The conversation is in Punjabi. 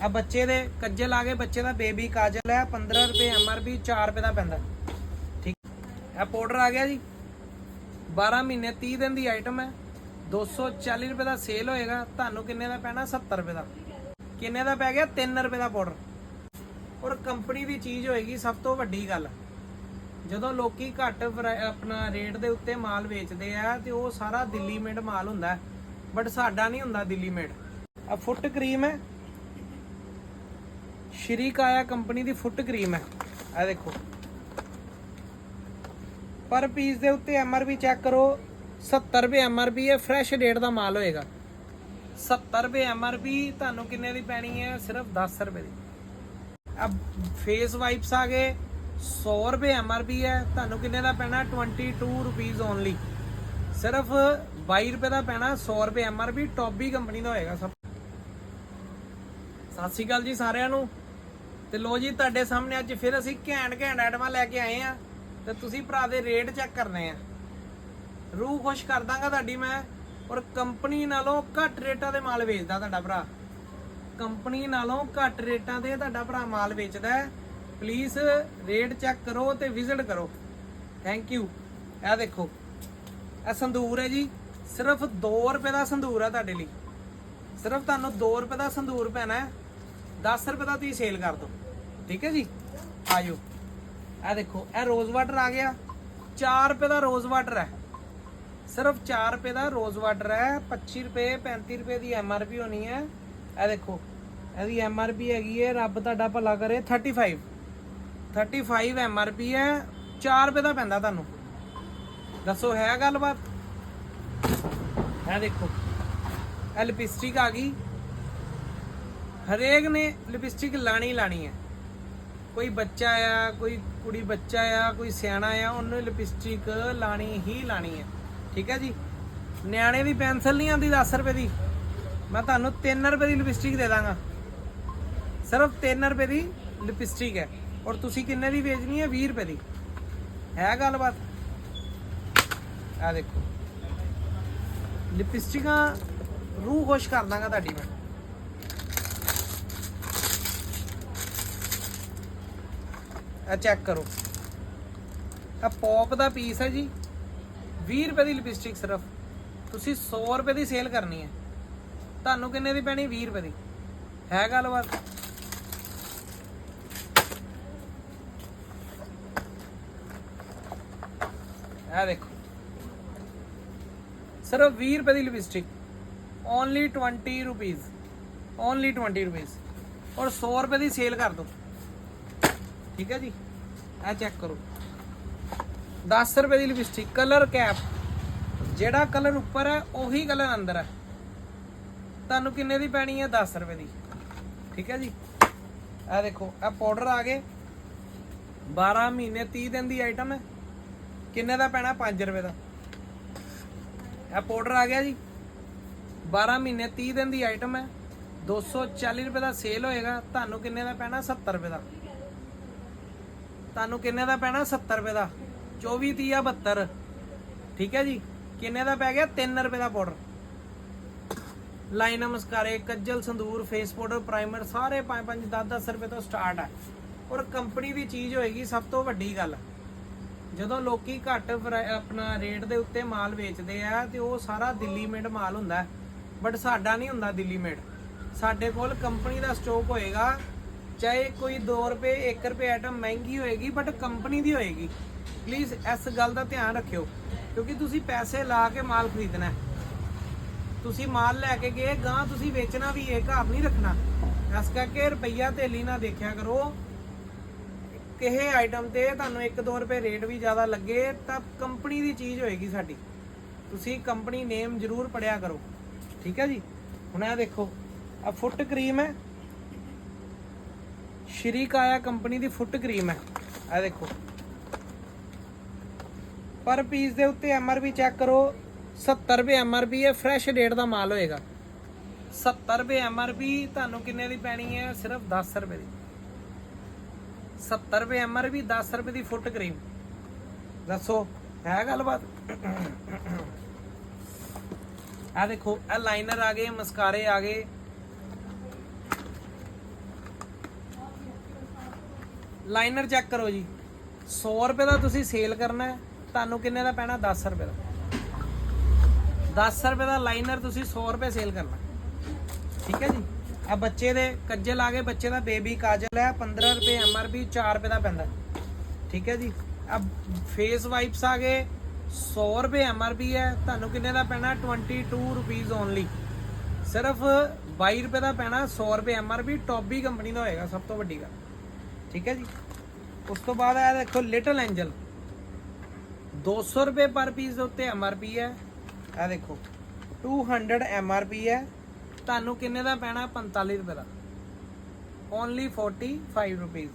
ਆ ਬੱਚੇ ਦੇ ਕੱਜਲ ਆ ਗਏ ਬੱਚੇ ਦਾ ਬੇਬੀ ਕਾਜਲ ਹੈ 15 ਰੁਪਏ ਐਮਆਰਪੀ 4 ਰੁਪਏ ਦਾ ਪੈਂਦਾ। ਠੀਕ ਇਹ ਪਾਊਡਰ ਆ ਗਿਆ ਜੀ। 12 ਮਹੀਨੇ 30 ਦਿਨ ਦੀ ਆਈਟਮ ਹੈ। 240 ਰੁਪਏ ਦਾ ਸੇਲ ਹੋਏਗਾ, ਤੁਹਾਨੂੰ ਕਿੰਨੇ ਦਾ ਪੈਣਾ? 70 ਰੁਪਏ ਦਾ। ਕਿੰਨੇ ਦਾ ਪੈ ਗਿਆ? 3 ਰੁਪਏ ਦਾ ਪਾਊਡਰ। ਔਰ ਕੰਪਨੀ ਦੀ ਚੀਜ਼ ਹੋਏਗੀ ਸਭ ਤੋਂ ਵੱਡੀ ਗੱਲ। ਜਦੋਂ ਲੋਕੀ ਘੱਟ ਆਪਣਾ ਰੇਟ ਦੇ ਉੱਤੇ ਮਾਲ ਵੇਚਦੇ ਆ, ਤੇ ਉਹ ਸਾਰਾ ਦਿੱਲੀ ਮੇਡ ਮਾਲ ਹੁੰਦਾ ਬਟ ਸਾਡਾ ਨਹੀਂ ਹੁੰਦਾ ਦਿੱਲੀ ਮੇਡ ਆ ਫੁੱਟ ਕਰੀਮ ਹੈ। ਸ਼੍ਰੀ ਕਾਇਆ ਕੰਪਨੀ ਦੀ ਫੁੱਟ ਕਰੀਮ ਹੈ। ਆ ਦੇਖੋ। ਪਰ ਪੀਸ ਦੇ ਉੱਤੇ ਐੱਮ ਆਰ ਪੀ ਚੈੱਕ ਕਰੋ। 70 ਰੁਪਏ ਐੱਮ ਆਰ ਪੀ ਹੈ ਫਰੈਸ਼ ਰੇਟ ਦਾ ਮਾਲ ਹੋਏਗਾ। 70 ਰੁਪਏ ਐੱਮ ਆਰ ਪੀ ਤੁਹਾਨੂੰ ਕਿੰਨੇ ਦੀ ਪੈਣੀ ਹੈ? ਸਿਰਫ 10 ਰੁਪਏ ਦੀ। ਅਬ ਫੇਸ ਵਾਈਪਸ ਆ ਗਏ। 100 ਰੁਪਏ ਐਮ ਆਰ ਪੀ ਹੈ, ਤੁਹਾਨੂੰ ਕਿੰਨੇ ਦਾ ਪੈਣਾ? 22 ਰੁਪੀਸ ਓਨਲੀ ਸਿਰਫ 22 ਰੁਪਏ ਦਾ ਪੈਣਾ 100 ਰੁਪਏ ਐਮ ਆਰ ਪੀ ਟੌਬੀ ਕੰਪਨੀ ਦਾ ਹੋਏਗਾ ਸਭ। ਸਤਿ ਸ਼੍ਰੀ ਅਕਾਲ ਜੀ ਸਾਰਿਆਂ ਨੂੰ। ਤੇ ਲੋ ਜੀ, ਤੁਹਾਡੇ ਸਾਹਮਣੇ ਅੱਜ ਫਿਰ ਅਸੀਂ ਘੈਂਟ ਘੈਂਟ ਆਈਟਮਾਂ ਲੈ ਕੇ ਆਏ ਆ ਤੇ ਤੁਸੀਂ ਭਰਾ ਦੇ ਰੇਟ ਚੈੱਕ ਕਰਨੇ ਆ। ਰੂਹ ਖੁਸ਼ ਕਰ ਦਾਂਗਾ ਤੁਹਾਡੀ ਮੈਂ ਔਰ ਕੰਪਨੀ ਨਾਲੋਂ ਘੱਟ ਰੇਟਾਂ ਦੇ ਮਾਲ ਵੇਚਦਾ ਤੁਹਾਡਾ ਭਰਾ। ਕੰਪਨੀ ਨਾਲੋਂ ਘੱਟ ਰੇਟਾਂ ਤੇ ਤੁਹਾਡਾ ਭਰਾ ਮਾਲ ਵੇਚਦਾ ਪਲੀਜ਼ ਰੇਟ ਚੈੱਕ ਕਰੋ ਤੇ ਵਿਜ਼ਿਟ ਕਰੋ। ਥੈਂਕ ਯੂ ਇਹ ਦੇਖੋ ਇਹ ਸੰਦੂਰ ਹੈ ਜੀ। ਸਿਰਫ 2 ਰੁਪਏ ਦਾ ਸੰਦੂਰ ਹੈ ਤੁਹਾਡੇ ਲਈ। ਸਿਰਫ ਤੁਹਾਨੂੰ 2 ਰੁਪਏ ਦਾ ਸੰਦੂਰ ਪੈਣਾ ਹੈ। 10 ਰੁਪਏ ਦਾ ਤੁਸੀਂ ਸੇਲ ਕਰ ਦਿਓ। ਠੀਕ ਹੈ ਜੀ? ਆਜੋ। ਇਹ ਦੇਖੋ, ਇਹ ਰੋਜ਼ ਵਾਟਰ ਆ ਗਿਆ। 4 ਰੁਪਏ ਦਾ ਰੋਜ਼ ਵਾਟਰ ਹੈ। ਸਿਰਫ 4 ਰੁਪਏ ਦਾ ਰੋਜ਼ ਵਾਟਰ ਹੈ। 25 ਰੁਪਏ 35 ਰੁਪਏ ਦੀ ਐੱਮ ਆਰ ਪੀ ਹੋਣੀ ਹੈ। ਇਹ ਦੇਖੋ, ਇਹਦੀ ਐੱਮ ਆਰ ਪੀ ਹੈਗੀ ਹੈ, ਰੱਬ ਤੁਹਾਡਾ ਭਲਾ ਕਰੇ। 35 35 ਪੀ ਹੈ। 4 ਰੁਪਏ ਦਾ ਪੈਂਦਾ ਤੁਹਾਨੂੰ। ਦੱਸੋ, ਹੈ ਗੱਲਬਾਤ? ਇਹ ਦੇਖੋ, ਇਹ ਲਿਪਸਟਿਕ ਆ ਗਈ। ਹਰੇਕ ਨੇ ਲਿਪਸਟਿਕ ਲਾਣੀ ਲਾਣੀ ਹੈ। ਕੋਈ ਬੱਚਾ ਆ, ਕੋਈ ਕੁੜੀ ਬੱਚਾ ਆ, ਕੋਈ ਸਿਆਣਾ ਆ, ਉਹਨੂੰ ਲਿਪਸਟਿਕ ਲਾਣੀ ਹੀ ਲਾਣੀ ਹੈ ਠੀਕ ਹੈ ਜੀ? ਨਿਆਣੇ ਦੀ ਪੈਨਸਲ ਨਹੀਂ ਆਉਂਦੀ 10 ਰੁਪਏ ਦੀ। ਮੈਂ ਤੁਹਾਨੂੰ 3 ਰੁਪਏ ਦੀ ਲਿਪਸਟਿਕ ਦੇ ਦਾਂਗਾ। ਸਿਰਫ 3 ਰੁਪਏ ਦੀ ਲਿਪਸਟਿਕ ਹੈ। ਔਰ ਤੁਸੀਂ ਕਿੰਨੇ ਦੀ ਵੇਚਣੀ ਹੈ? 20 ਰੁਪਏ ਦੀ। ਹੈ ਗੱਲਬਾਤ? ਆ ਦੇਖੋ। ਲਿਪਸਟਿਕਾਂ ਰੂਹ ਖੁਸ਼ ਕਰ ਦਾਂਗਾ ਤੁਹਾਡੀ ਮੈਂ। ਆ ਚੈੱਕ ਕਰੋ। ਆ ਪੌਪ ਦਾ ਪੀਸ ਹੈ ਜੀ। 20 ਰੁਪਏ ਦੀ ਲਿਪਸਟਿਕ ਸਿਰਫ। ਤੁਸੀਂ 100 ਰੁਪਏ ਦੀ ਸੇਲ ਕਰਨੀ ਹੈ। ਤੁਹਾਨੂੰ ਕਿੰਨੇ ਦੀ ਪੈਣੀ? 20 ਰੁਪਏ ਦੀ। ਹੈ ਗੱਲਬਾਤ? ਆ ਦੇਖੋ। ਸਿਰਫ 20 ਰੁਪਏ ਦੀ lipstick only 20 rupees only 20 rupees ਔਰ 100 ਰੁਪਏ ਦੀ ਸੇਲ ਕਰ ਦੋ ਠੀਕ ਹੈ ਜੀ? ਇਹ ਚੈੱਕ ਕਰੋ। 10 ਰੁਪਏ ਦੀ ਲਿਪਸਟਿਕ ਕਲਰ ਕੈਪ ਜਿਹੜਾ ਕਲਰ ਉੱਪਰ ਹੈ, ਉਹੀ ਕਲਰ ਅੰਦਰ ਹੈ। ਤੁਹਾਨੂੰ ਕਿੰਨੇ ਦੀ ਪੈਣੀ ਹੈ? 10 ਰੁਪਏ ਦੀ। ਠੀਕ ਹੈ ਜੀ? ਇਹ ਦੇਖੋ, ਇਹ ਪਾਊਡਰ ਆ ਗਏ। 12 ਮਹੀਨੇ 30 ਦਿਨ ਦੀ ਆਈਟਮ ਹੈ। ਕਿੰਨੇ ਦਾ ਪੈਣਾ? 5 ਰੁਪਏ ਦਾ। ਇਹ ਪਾਊਡਰ ਆ ਗਿਆ ਜੀ। 12 ਮਹੀਨੇ 30 ਦਿਨ ਦੀ ਆਈਟਮ ਹੈ। 240 ਰੁਪਏ ਦਾ ਸੇਲ ਹੋਏਗਾ। ਤੁਹਾਨੂੰ ਕਿੰਨੇ ਦਾ ਪੈਣਾ? 70 ਰੁਪਏ ਦਾ। ਤੁਹਾਨੂੰ ਕਿੰਨੇ ਦਾ ਪੈਣਾ? 70 ਰੁਪਏ ਦਾ। 24 30 ਆ 72 ਠੀਕ ਹੈ ਜੀ? ਕਿੰਨੇ ਦਾ ਪੈ ਗਿਆ? 3 ਰੁਪਏ ਦਾ ਪਾਊਡਰ ਲਾਈਨ ਨਮਸਕਾਰੇ, kajal sindoor face powder primer ਸਾਰੇ 5 5 10 10 ਰੁਪਏ ਤੋਂ ਸਟਾਰਟ ਹੈ ਔਰ ਕੰਪਨੀ ਦੀ ਚੀਜ਼ ਹੋਏਗੀ ਸਭ ਤੋਂ ਵੱਡੀ ਗੱਲ। ਜਦੋਂ ਲੋਕੀ ਘੱਟ ਆਪਣਾ ਰੇਟ ਦੇ ਉੱਤੇ ਮਾਲ ਵੇਚਦੇ ਆ, ਤੇ ਉਹ ਸਾਰਾ ਦਿੱਲੀ ਮੇਡ ਮਾਲ ਹੁੰਦਾ। ਬਟ ਸਾਡਾ ਨਹੀਂ ਹੁੰਦਾ ਦਿੱਲੀ ਮੇਡ ਸਾਡੇ ਕੋਲ ਕੰਪਨੀ ਦਾ ਸਟਾਕ ਹੋਏਗਾ ਚਾਹੇ ਕੋਈ 2 ਰੁਪਏ 1 ਰੁਪਏ ਆਈਟਮ ਮਹਿੰਗੀ ਹੋਏਗੀ ਬਟ ਕੰਪਨੀ ਦੀ ਹੋਏਗੀ। ਪਲੀਜ਼ ਇਸ ਗੱਲ ਦਾ ਧਿਆਨ ਰੱਖਿਓ, ਕਿਉਂਕਿ ਤੁਸੀਂ ਪੈਸੇ ਲਾ ਕੇ ਮਾਲ ਖਰੀਦਣਾ ਹੈ। ਤੁਸੀਂ ਮਾਲ ਲੈ ਕੇ ਗਏ ਗਾਂ ਤੁਸੀਂ ਵੇਚਣਾ ਵੀ ਹੈ, ਘਰ ਨਹੀਂ ਰੱਖਣਾ। ਇਸ ਕਰਕੇ ਰੁਪਈਆ ਥੇਲੀ ਨਾ ਦੇਖਿਆ ਕਰੋ। ਕਿਸੇ ਆਈਟਮ ਤੇ ਤੁਹਾਨੂੰ 1-2 ਰੁਪਏ ਰੇਟ ਵੀ ਜ਼ਿਆਦਾ ਲੱਗੇ, ਤਾਂ ਕੰਪਨੀ ਦੀ ਚੀਜ਼ ਹੋਏਗੀ ਸਾਡੀ। ਤੁਸੀਂ ਕੰਪਨੀ ਨੇਮ ਜ਼ਰੂਰ ਪੜਿਆ ਕਰੋ। ਠੀਕ ਹੈ ਜੀ? ਹੁਣ ਇਹ ਦੇਖੋ ਆ ਫੁੱਟ ਕਰੀਮ ਹੈ। ਸ਼੍ਰੀ ਕਾਇਆ ਕੰਪਨੀ ਦੀ ਫੁੱਟ ਕਰੀਮ ਹੈ। ਇਹ ਦੇਖੋ। ਪਰ ਪੀਸ ਦੇ ਉੱਤੇ ਐਮਆਰਪੀ ਚੈੱਕ ਕਰੋ। 70 ਰੁਪਏ ਐਮਆਰਪੀ ਹੈ ਫਰੈਸ਼ ਰੇਟ ਦਾ ਮਾਲ ਹੋਏਗਾ। 70 ਰੁਪਏ ਐਮਆਰਪੀ ਤੁਹਾਨੂੰ ਕਿੰਨੇ ਦੀ ਪੈਣੀ ਹੈ? ਸਿਰਫ 10 ਰੁਪਏ ਦੀ। 70 ਰੁਪਏ ਐਮ ਐਮਆਰਪੀ 10 ਰੁਪਏ ਦੀ ਫੁੱਟ ਕਰੀਮ। ਦੱਸੋ, ਹੈ ਗੱਲਬਾਤ? ਆ ਦੇਖੋ, ਇਹ ਲਾਈਨਰ ਆ ਗਏ, ਮਸਕਾਰੇ ਆ ਗਏ। ਲਾਈਨਰ ਚੈੱਕ ਕਰੋ ਜੀ। 100 ਰੁਪਏ ਦਾ ਤੁਸੀਂ ਸੇਲ ਕਰਨਾ ਹੈ, ਤੁਹਾਨੂੰ ਕਿੰਨੇ ਦਾ ਪੈਣਾ? 10 ਰੁਪਏ ਦਾ। 10 ਰੁਪਏ ਦਾ ਲਾਈਨਰ ਤੁਸੀਂ 100 ਰੁਪਏ ਸੇਲ ਕਰਨਾ। ਠੀਕ ਹੈ ਜੀ? ਆ ਬੱਚੇ ਦੇ ਕੱਜੇ ਲਾ ਕੇ ਬੱਚੇ ਦਾ ਬੇਬੀ ਕਾਜਲ ਹੈ 15 ਰੁਪਏ ਐੱਮ ਆਰ ਪੀ 4 ਰੁਪਏ ਦਾ ਪੈਂਦਾ। ਠੀਕ ਹੈ ਜੀ? ਆ ਫੇਸ ਵਾਈਪਸ ਆ ਗਏ 100 ਰੁਪਏ ਐੱਮ ਆਰ ਪੀ ਹੈ, ਤੁਹਾਨੂੰ ਕਿੰਨੇ ਦਾ ਪੈਣਾ? 22 ਰੁਪੀਸ ਓਨਲੀ ਸਿਰਫ 22 ਰੁਪਏ ਦਾ ਪੈਣਾ 100 ਰੁਪਏ ਐੱਮ ਆਰ ਪੀ, ਟੌਬੀ ਕੰਪਨੀ ਦਾ ਹੋਏਗਾ, ਸਭ ਤੋਂ ਵੱਡੀ ਗੱਲ। ਠੀਕ ਹੈ ਜੀ। ਉਸ ਤੋਂ ਬਾਅਦ ਇਹ ਦੇਖੋ ਲਿਟਲ ਐਂਜਲ 200 ਰੁਪਏ ਪਰ ਪੀਸ ਦੇ ਉੱਤੇ ਐੱਮ ਆਰ ਪੀ ਹੈ। ਇਹ ਦੇਖੋ 200 ਪੀ ਹੈ। ਤੁਹਾਨੂੰ ਕਿੰਨੇ ਦਾ ਪੈਣਾ? 45 ਰੁਪਏ ਦਾ। Only 45 rupees